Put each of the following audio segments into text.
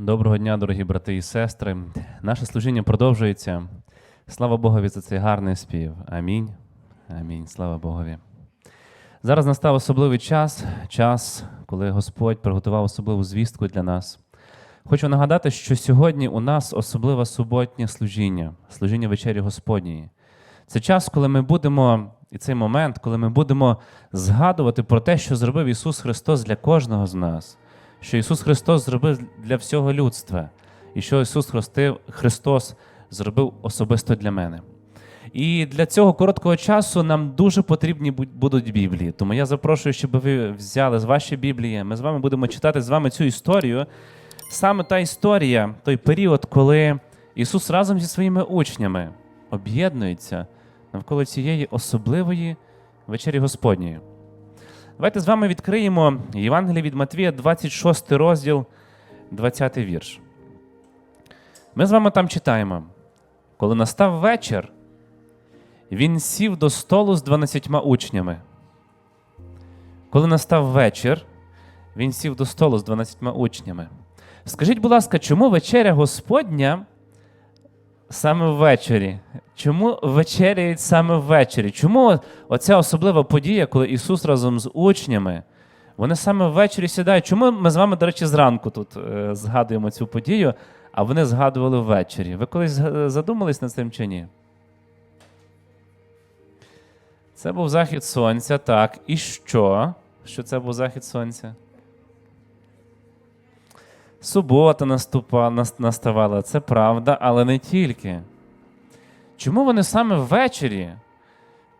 Доброго дня, дорогі брати і сестри. Наше служіння продовжується. Слава Богові за цей гарний спів. Амінь. Амінь. Слава Богові. Зараз настав особливий час, час, коли Господь приготував особливу звістку для нас. Хочу нагадати, що сьогодні у нас особливе суботнє служіння, служіння вечері Господньої. Це час, коли ми будемо, і цей момент, коли ми будемо згадувати про те, що зробив Ісус Христос для кожного з нас, що Ісус Христос зробив для всього людства, і що Ісус Христос зробив особисто для мене. І для цього короткого часу нам дуже потрібні будуть Біблії. Тому я запрошую, щоб ви взяли з ваші Біблії. Ми з вами будемо читати з вами цю історію. Саме та історія, той період, коли Ісус разом зі своїми учнями об'єднується навколо цієї особливої вечері Господньої. Давайте з вами відкриємо Євангеліє від Матвія, 26 розділ, 20 вірш. Ми з вами там читаємо: коли настав вечір, він сів до столу з 12 учнями. Коли настав вечір, він сів до столу з 12 учнями. Скажіть, будь ласка, чому вечеря Господня саме ввечері? Чому вечеряють саме ввечері? Чому оця особлива подія, коли Ісус разом з учнями, вони саме ввечері сідають? Чому ми з вами, до речі, зранку тут е, згадуємо цю подію, а вони згадували ввечері? Ви колись задумались над цим чи ні? Це був захід сонця, так. І що? Що це був захід сонця? Субота наступа, наставала, це правда, але не тільки. Чому вони саме ввечері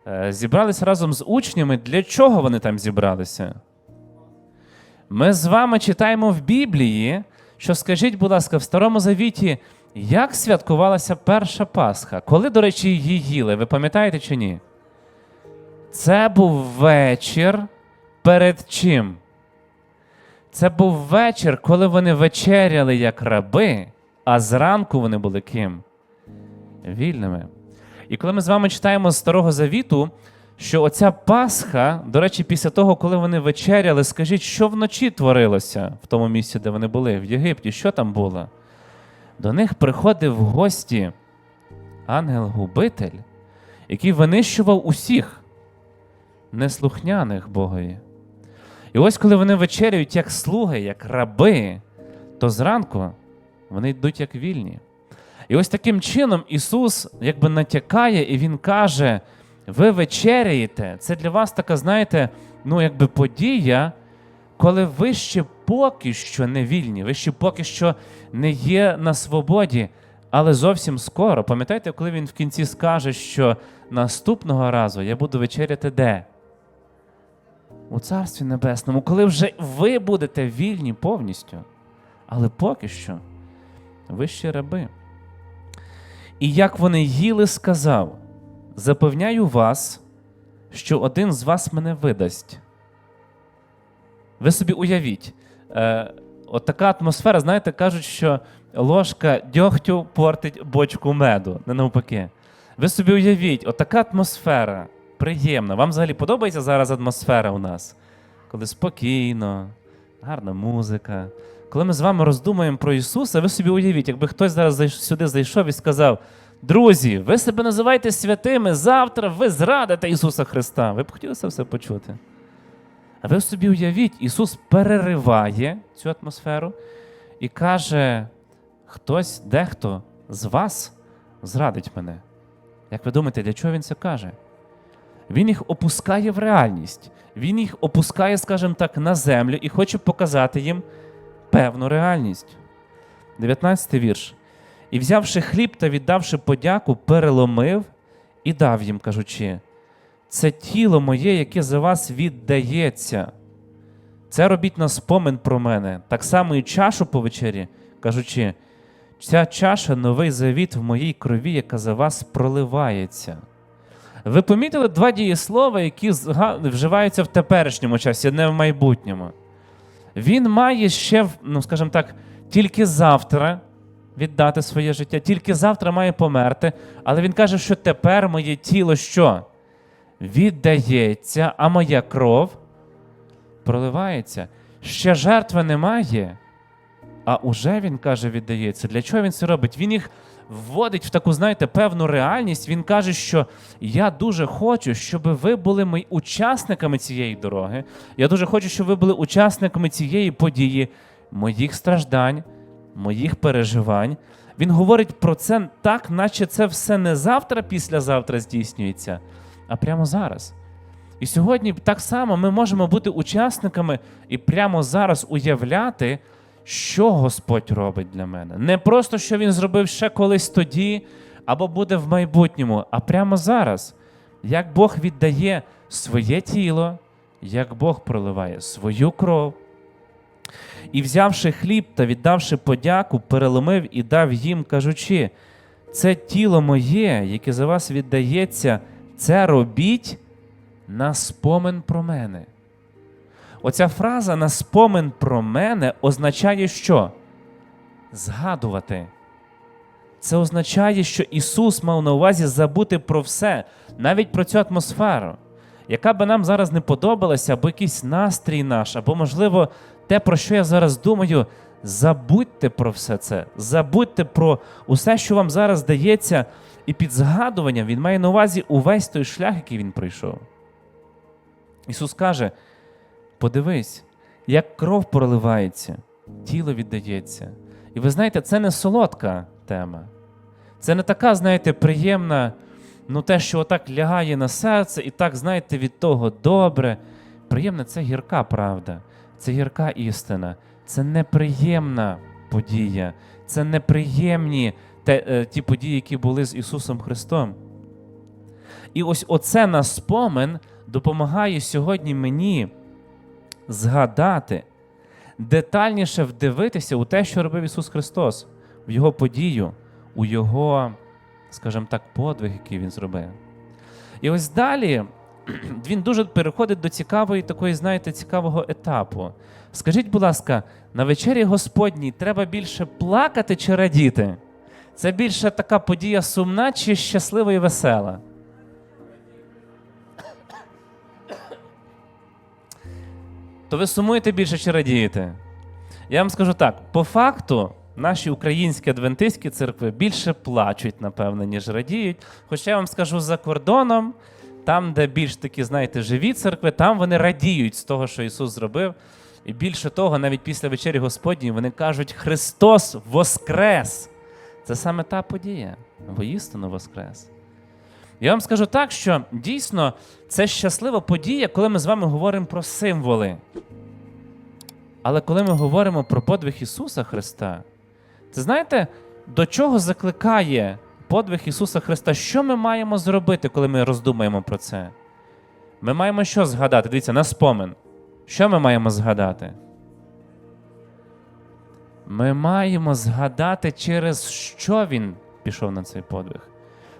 е, зібралися разом з учнями? Для чого вони там зібралися? Ми з вами читаємо в Біблії, що скажіть, будь ласка, в Старому Завіті, як святкувалася перша Пасха? Коли, до речі, її їли? Ви пам'ятаєте чи ні? Це був вечір перед чим? Це був вечір, коли вони вечеряли як раби, а зранку вони були ким? Вільними. І коли ми з вами читаємо з Старого Завіту, що оця Пасха, до речі, після того, коли вони вечеряли, скажіть, що вночі творилося в тому місці, де вони були, в Єгипті, що там було? До них приходив в гості ангел-губитель, який винищував усіх неслухняних Богові. І ось коли вони вечеряють як слуги, як раби, то зранку вони йдуть як вільні. І ось таким чином Ісус якби натякає, і Він каже: ви вечеряєте. Це для вас така, знаєте, ну якби подія, коли ви ще поки що не вільні, ви ще поки що не є на свободі, але зовсім скоро. Пам'ятаєте, коли він в кінці скаже, що наступного разу я буду вечеряти де? У Царстві Небесному, коли вже ви будете вільні повністю. Але поки що ви ще раби. І як вони їли, сказав: запевняю вас, що один з вас мене видасть. Ви собі уявіть, е, от така атмосфера, знаєте, кажуть, що ложка дьогтю портить бочку меду, не навпаки. Ви собі уявіть, от така атмосфера приємна. Вам взагалі подобається зараз атмосфера у нас? Коли спокійно, гарна музика. Коли ми з вами роздумуємо про Ісуса, ви собі уявіть, якби хтось зараз сюди зайшов і сказав: Друзі, ви себе називаєте святими, завтра ви зрадите Ісуса Христа. Ви б хотіли це все почути? А ви собі уявіть, Ісус перериває цю атмосферу і каже: хтось, дехто з вас зрадить мене. Як ви думаєте, для чого він це каже? Він їх опускає в реальність. Він їх опускає, скажімо так, на землю і хоче показати їм певну реальність. 19 вірш. І взявши хліб та віддавши подяку, переломив і дав їм, кажучи: це тіло моє, яке за вас віддається. Це робіть на спомин про мене, так само і чашу по вечері, кажучи, ця чаша новий завіт в моїй крові, яка за вас проливається. Ви помітили два дієслова, які вживаються в теперішньому часі, не в майбутньому. Він має ще, ну скажімо так, тільки завтра віддати своє життя, тільки завтра має померти, але він каже, що тепер моє тіло що? Віддається, а моя кров проливається. Ще жертви немає, а уже він каже, віддається. Для чого він це робить? Він їх вводить в таку, знаєте, певну реальність. Він каже, що я дуже хочу, щоб ви були мої учасниками цієї дороги. Я дуже хочу, щоб ви були учасниками цієї події, моїх страждань, моїх переживань. Він говорить про це так, наче це все не завтра, післязавтра здійснюється, а прямо зараз. І сьогодні так само ми можемо бути учасниками і прямо зараз уявляти, що Господь робить для мене. Не просто, що Він зробив ще колись тоді, або буде в майбутньому, а прямо зараз. Як Бог віддає своє тіло, як Бог проливає свою кров. І взявши хліб та віддавши подяку, переломив і дав їм, кажучи: це тіло моє, яке за вас віддається, це робіть на спомин про мене. Оця фраза на спомин про мене означає що? Згадувати. Це означає, що Ісус мав на увазі забути про все, навіть про цю атмосферу, яка би нам зараз не подобалася, або якийсь настрій наш, або, можливо, те, про що я зараз думаю, забудьте про все це, забудьте про усе, що вам зараз дається, і під згадуванням він має на увазі увесь той шлях, який він пройшов. Ісус каже: подивись, як кров проливається, тіло віддається. І ви знаєте, це не солодка тема. Це не така, знаєте, приємна, ну те, що отак лягає на серце, і так, знаєте, від того добре. Приємне це гірка правда, це гірка істина, це неприємна подія, це неприємні те, е, ті події, які були з Ісусом Христом. І ось оце на спомин допомагає сьогодні мені згадати, детальніше вдивитися у те, що робив Ісус Христос, в Його подію, у Його, скажімо так, подвиг, який Він зробив. І ось далі він дуже переходить до цікавої такої, знаєте, цікавого етапу. Скажіть, будь ласка, на вечері Господній треба більше плакати чи радіти? Це більше така подія сумна чи щаслива і весела? То ви сумуєте більше чи радієте? Я вам скажу так: по факту, наші українські адвентистські церкви більше плачуть, напевно, ніж радіють. Хоча я вам скажу за кордоном, там, де більш такі, знаєте, живі церкви, там вони радіють з того, що Ісус зробив. І більше того, навіть після вечері Господньої вони кажуть: Христос Воскрес! Це саме та подія, воістину Воскрес. Я вам скажу так, що дійсно це щаслива подія, коли ми з вами говоримо про символи. Але коли ми говоримо про подвиг Ісуса Христа, це знаєте, до чого закликає подвиг Ісуса Христа? Що ми маємо зробити, коли ми роздумаємо про це? Ми маємо що згадати? Дивіться, на спомин. Що ми маємо згадати? Ми маємо згадати, через що він пішов на цей подвиг.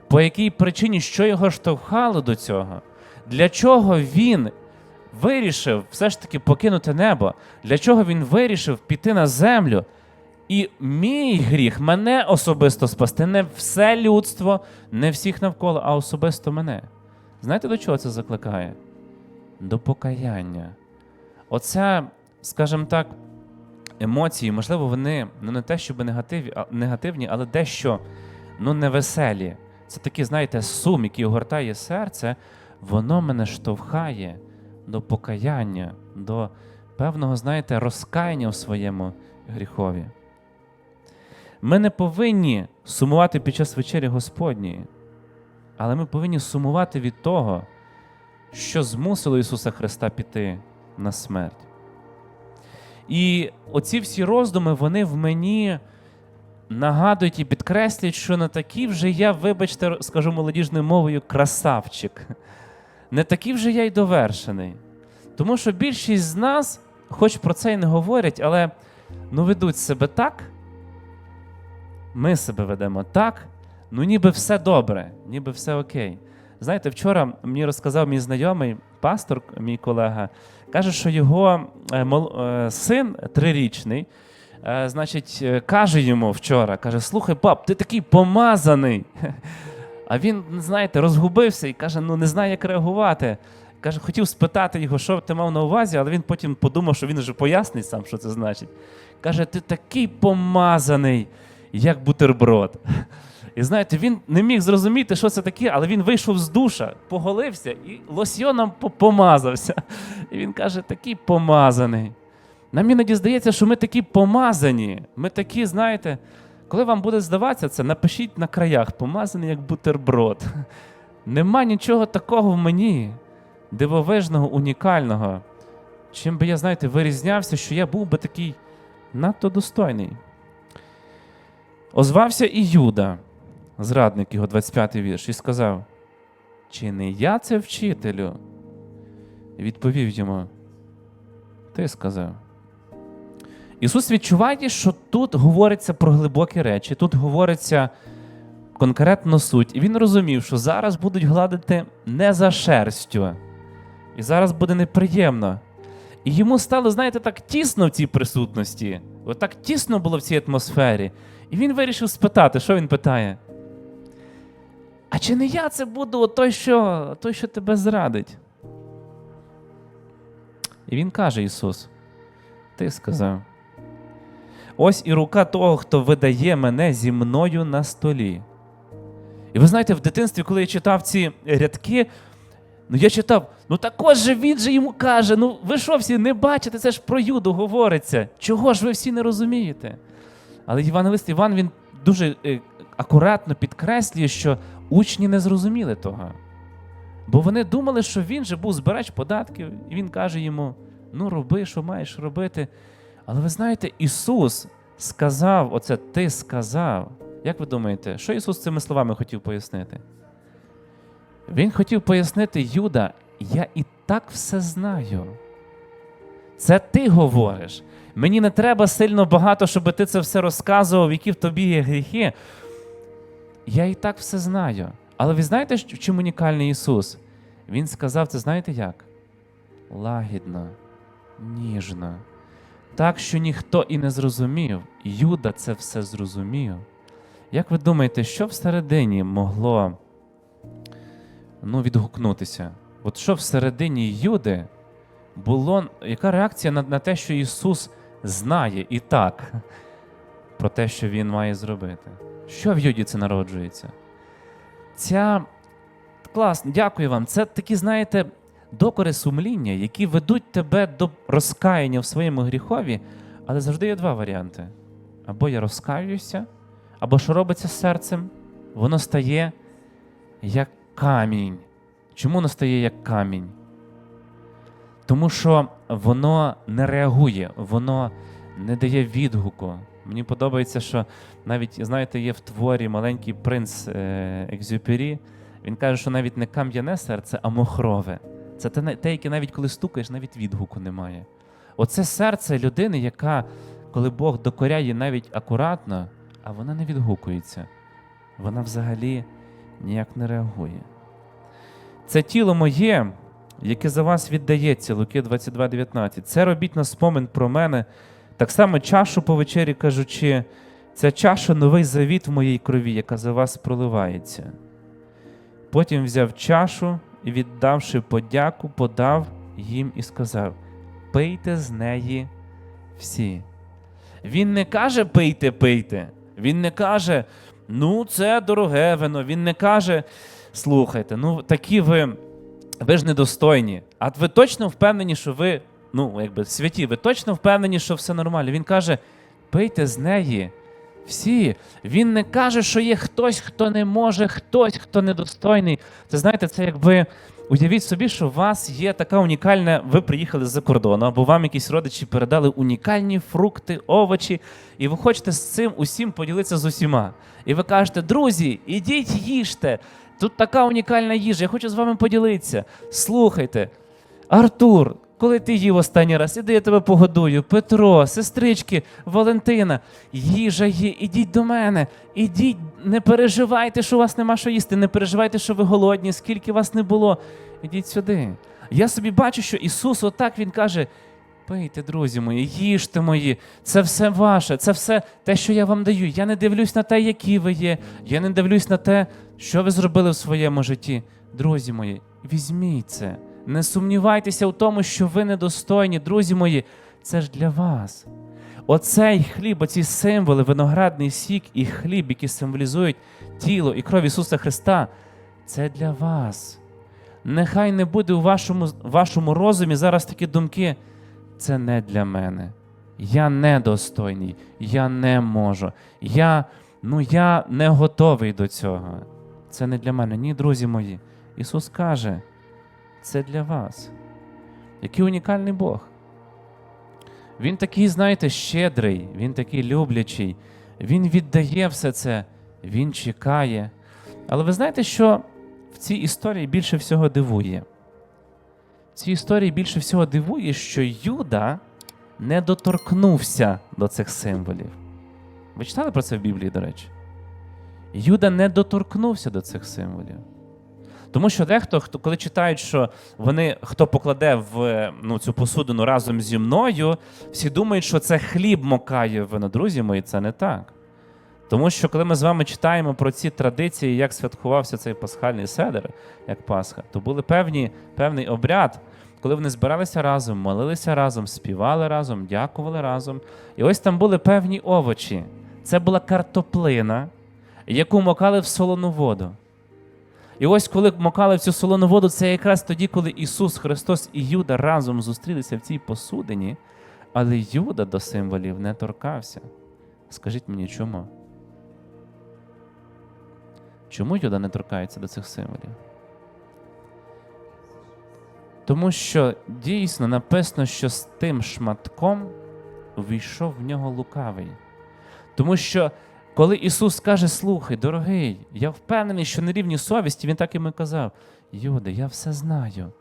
По якій причині, що його штовхало до цього? Для чого він вирішив все ж таки покинути небо? Для чого він вирішив піти на землю? І мій гріх мене особисто спасти, не все людство, не всіх навколо, а особисто мене. Знаєте, до чого це закликає? До покаяння. Оця, скажімо так, емоції, можливо, вони ну не те, щоб негативні, але дещо ну, невеселі. Це такий, знаєте, сум, який огортає серце, воно мене штовхає до покаяння, до певного, знаєте, розкаяння у своєму гріхові. Ми не повинні сумувати під час вечері Господньої, але ми повинні сумувати від того, що змусило Ісуса Христа піти на смерть. І оці всі роздуми, вони в мені нагадують і підкреслюють, що не такий вже я, вибачте, скажу молодіжною мовою, красавчик. Не такий вже я й довершений. Тому що більшість з нас, хоч про це й не говорять, але ну ведуть себе так, ми себе ведемо так, ну ніби все добре, ніби все окей. Знаєте, вчора мені розказав мій знайомий пастор, мій колега, каже, що його е, е, син трирічний, значить, е, каже йому вчора: каже: Слухай, пап, ти такий помазаний. А він, знаєте, розгубився і каже: ну не знає, як реагувати. Каже, хотів спитати його, що ти мав на увазі, але він потім подумав, що він вже пояснить сам, що це значить. Каже, ти такий помазаний, як бутерброд. І знаєте, він не міг зрозуміти, що це таке, але він вийшов з душа, поголився і лосьйоном помазався. І він каже, такий помазаний. Нам іноді здається, що ми такі помазані. Ми такі, знаєте, коли вам буде здаватися це, напишіть на краях, помазаний як бутерброд. Нема нічого такого в мені, дивовижного, унікального. Чим би я, знаєте, вирізнявся, що я був би такий надто достойний. Озвався і Юда, зрадник його 25-й вірш, і сказав: Чи не я це вчителю? І відповів йому: Ти сказав. Ісус відчуває, що тут говориться про глибокі речі, тут говориться конкретно суть. І він розумів, що зараз будуть гладити не за шерстю, і зараз буде неприємно. І йому стало, знаєте, так тісно в цій присутності, от так тісно було в цій атмосфері. І він вирішив спитати, що він питає. А чи не я це буду той, що, той, що тебе зрадить? І він каже Ісус: Ти сказав. Ось і рука того, хто видає мене зі мною на столі. І ви знаєте, в дитинстві, коли я читав ці рядки, ну я читав, ну також же він же йому каже: ну ви що всі не бачите, це ж про Юду говориться. Чого ж ви всі не розумієте? Але євангелист Іван він дуже е, акуратно підкреслює, що учні не зрозуміли того. Бо вони думали, що він же був збирач податків, і він каже йому: ну роби, що маєш робити. Але ви знаєте, Ісус сказав, оце ти сказав. Як ви думаєте, що Ісус цими словами хотів пояснити? Він хотів пояснити Юда, я і так все знаю. Це ти говориш. Мені не треба сильно багато, щоб ти це все розказував, які в тобі є гріхи. Я і так все знаю. Але ви знаєте, в чому унікальний Ісус? Він сказав це, знаєте як? Лагідно, ніжно. Так, що ніхто і не зрозумів. Юда це все зрозумів. Як ви думаєте, що всередині могло ну, відгукнутися? От що всередині Юди було, яка реакція на, на те, що Ісус знає і так про те, що Він має зробити? Що в Юді це народжується? Ця класно, дякую вам. Це такі, знаєте, докори сумління, які ведуть тебе до розкаяння в своєму гріхові, але завжди є два варіанти: або я розкаюся, або що робиться з серцем, воно стає як камінь. Чому воно стає як камінь? Тому що воно не реагує, воно не дає відгуку. Мені подобається, що навіть, знаєте, є в творі маленький принц е, Екзюпері. Він каже, що навіть не кам'яне серце, а мохрове. Це те, яке навіть коли стукаєш, навіть відгуку немає. Оце серце людини, яка, коли Бог докоряє навіть акуратно, а вона не відгукується. Вона взагалі ніяк не реагує. Це тіло моє, яке за вас віддається, Луки 22,19. Це робіть на спомин про мене. Так само чашу по вечері кажучи, ця чаша новий завіт в моїй крові, яка за вас проливається. Потім взяв чашу і, віддавши подяку, подав їм і сказав: Пийте з неї всі. Він не каже пийте, пийте. Він не каже, ну, це дороге вино. Він не каже, слухайте, ну такі ви, ви ж недостойні. А ви точно впевнені, що ви, ну, якби святі, ви точно впевнені, що все нормально. Він каже, пийте з неї всі. Він не каже, що є хтось, хто не може, хтось, хто недостойний. Це знаєте, це якби. Уявіть собі, що у вас є така унікальна, ви приїхали з-за кордону, або вам якісь родичі передали унікальні фрукти, овочі, і ви хочете з цим усім поділитися з усіма. І ви кажете, друзі, ідіть їжте. Тут така унікальна їжа, я хочу з вами поділитися. Слухайте, Артур, коли ти їв останній раз, іди я тебе погодую. Петро, сестрички, Валентина, їжа є, ідіть до мене. Ідіть, не переживайте, що у вас нема що їсти, не переживайте, що ви голодні, скільки вас не було. Ідіть сюди. Я собі бачу, що Ісус, отак Він каже: пийте, друзі мої, їжте мої, це все ваше, це все те, що я вам даю. Я не дивлюсь на те, які ви є. Я не дивлюсь на те, що ви зробили в своєму житті. Друзі мої, візьміть це. Не сумнівайтеся в тому, що ви недостойні, друзі мої, це ж для вас. Оцей хліб, оці символи, виноградний сік і хліб, які символізують тіло і кров Ісуса Христа, це для вас. Нехай не буде у вашому, вашому розумі зараз такі думки. Це не для мене. Я недостойний, я не можу. Я, ну, я не готовий до цього. Це не для мене. Ні, друзі мої. Ісус каже, це для вас. Який унікальний Бог. Він такий, знаєте, щедрий, він такий люблячий, він віддає все це, він чекає. Але ви знаєте, що в цій історії більше всього дивує? В цій історії більше всього дивує, що Юда не доторкнувся до цих символів. Ви читали про це в Біблії, до речі? Юда не доторкнувся до цих символів. Тому що дехто, хто, коли читають, що вони хто покладе в ну, цю посудину разом зі мною, всі думають, що це хліб мокає вино. Друзі мої, це не так. Тому що коли ми з вами читаємо про ці традиції, як святкувався цей пасхальний седер, як Пасха, то були певний обряд, коли вони збиралися разом, молилися разом, співали разом, дякували разом. І ось там були певні овочі. Це була картоплина, яку мокали в солону воду. І ось коли мокали в цю солону воду, це якраз тоді, коли Ісус Христос і Юда разом зустрілися в цій посудині, але Юда до символів не торкався. Скажіть мені, чому? Чому Юда не торкається до цих символів? Тому що дійсно написано, що з тим шматком увійшов в нього лукавий. Тому що коли Ісус каже, слухай, дорогий, я впевнений, що на рівні совісті Він так йому казав: Юда, я все знаю,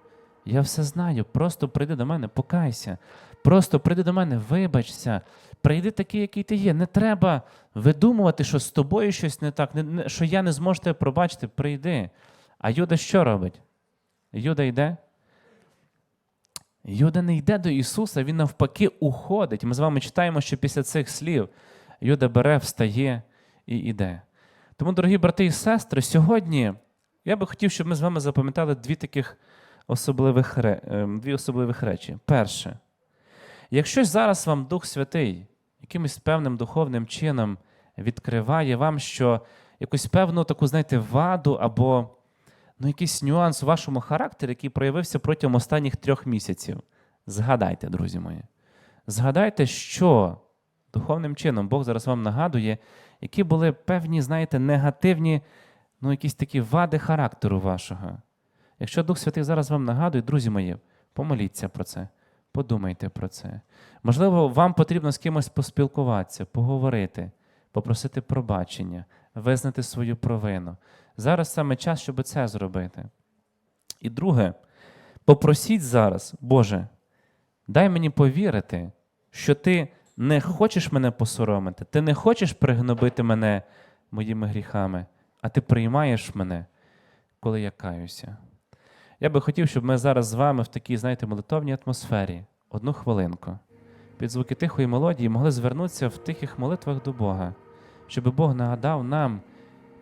я все знаю, просто прийди до мене, покайся, просто прийди до мене, вибачся, прийди такий, який ти є. Не треба видумувати, що з тобою щось не так, що я не зможу тебе пробачити, прийди. А Юда що робить? Юда йде? Юда не йде до Ісуса, він навпаки уходить. Ми з вами читаємо, що після цих слів Юда бере, встає і йде. Тому, дорогі брати і сестри, сьогодні я би хотів, щоб ми з вами запам'ятали дві таких особливих, дві особливих речі. Перше, якщо зараз вам Дух Святий якимось певним духовним чином відкриває вам, що якусь певну таку, знаєте, ваду або ну, якийсь нюанс у вашому характері, який проявився протягом останніх трьох місяців, згадайте, друзі мої. Згадайте, що духовним чином Бог зараз вам нагадує, які були певні, знаєте, негативні, ну, якісь такі вади характеру вашого. Якщо Дух Святий зараз вам нагадує, друзі мої, помоліться про це, подумайте про це. Можливо, вам потрібно з кимось поспілкуватися, поговорити, попросити пробачення, визнати свою провину. Зараз саме час, щоб це зробити. І друге, попросіть зараз, Боже, дай мені повірити, що ти не хочеш мене посоромити, ти не хочеш пригнобити мене моїми гріхами, а ти приймаєш мене, коли я каюся. Я би хотів, щоб ми зараз з вами в такій, знаєте, молитовній атмосфері, одну хвилинку, під звуки тихої мелодії могли звернутися в тихих молитвах до Бога, щоб Бог нагадав нам,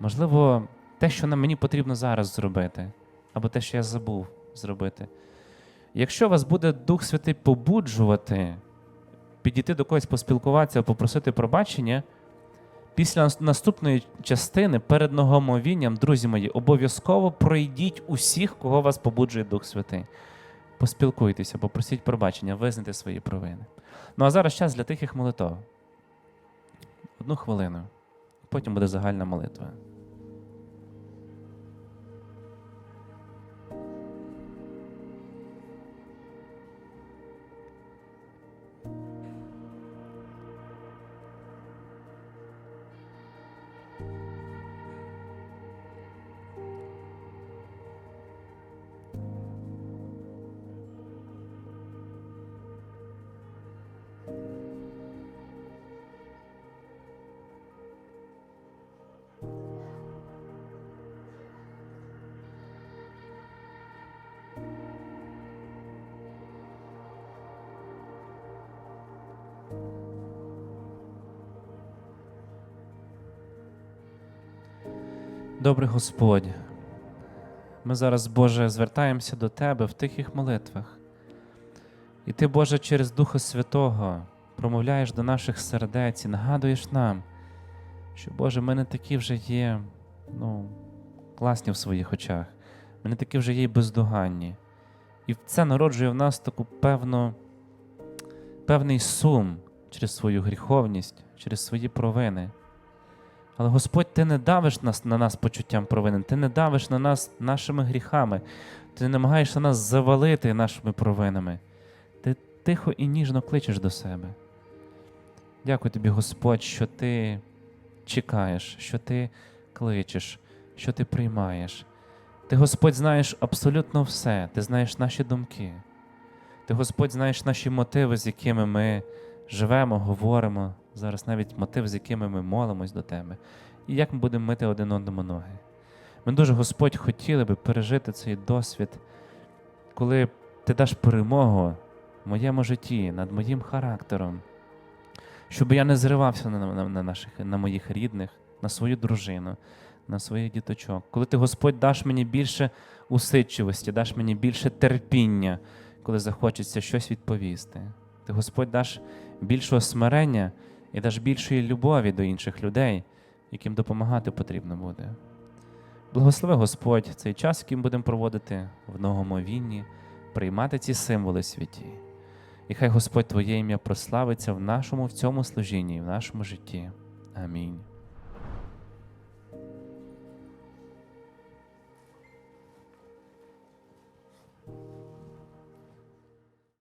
можливо, те, що нам мені потрібно зараз зробити, або те, що я забув зробити. Якщо вас буде Дух Святий побуджувати, підійти до когось поспілкуватися, попросити пробачення, після наступної частини перед ногомовінням, друзі мої, обов'язково пройдіть усіх, кого вас побуджує Дух Святий. Поспілкуйтеся, попросіть пробачення, визнайте свої провини. Ну а зараз час для тихих молитв. Одну хвилину. Потім буде загальна молитва. Добрий Господь, Ми зараз, Боже, звертаємося до Тебе в тихих молитвах. І Ти, Боже, через Духа Святого промовляєш до наших сердець і нагадуєш нам, що, Боже, ми не такі вже є, ну, класні в своїх очах. Ми не такі вже є бездоганні. І це народжує в нас таку певну, певний сум через свою гріховність, через свої провини. Але Господь, Ти не давиш нас, на нас почуттям провини, Ти не давиш на нас нашими гріхами, Ти не намагаєшся нас завалити нашими провинами. Ти тихо і ніжно кличеш до себе. Дякую тобі, Господь, що ти чекаєш, що ти кличеш, що ти приймаєш. Ти, Господь, знаєш абсолютно все. Ти знаєш наші думки. Ти, Господь, знаєш наші мотиви, з якими ми живемо, говоримо, зараз навіть мотив, з якими ми молимось до Тебе, і як ми будемо мити один одному ноги. Ми дуже, Господь, хотіли би пережити цей досвід, коли Ти даш перемогу в моєму житті, над моїм характером, щоб я не зривався на, на, на, наших, на моїх рідних, на свою дружину, на своїх діточок. Коли ти, Господь, даш мені більше усидчивості, даш мені більше терпіння, коли захочеться щось відповісти. Ти, Господь, даш більшого смирення і даш більшої любові до інших людей, яким допомагати потрібно буде. Благослови Господь цей час, яким будемо проводити в новому війні, приймати ці символи святі. І хай Господь Твоє ім'я прославиться в нашому в цьому служінні, і в нашому житті. Амінь.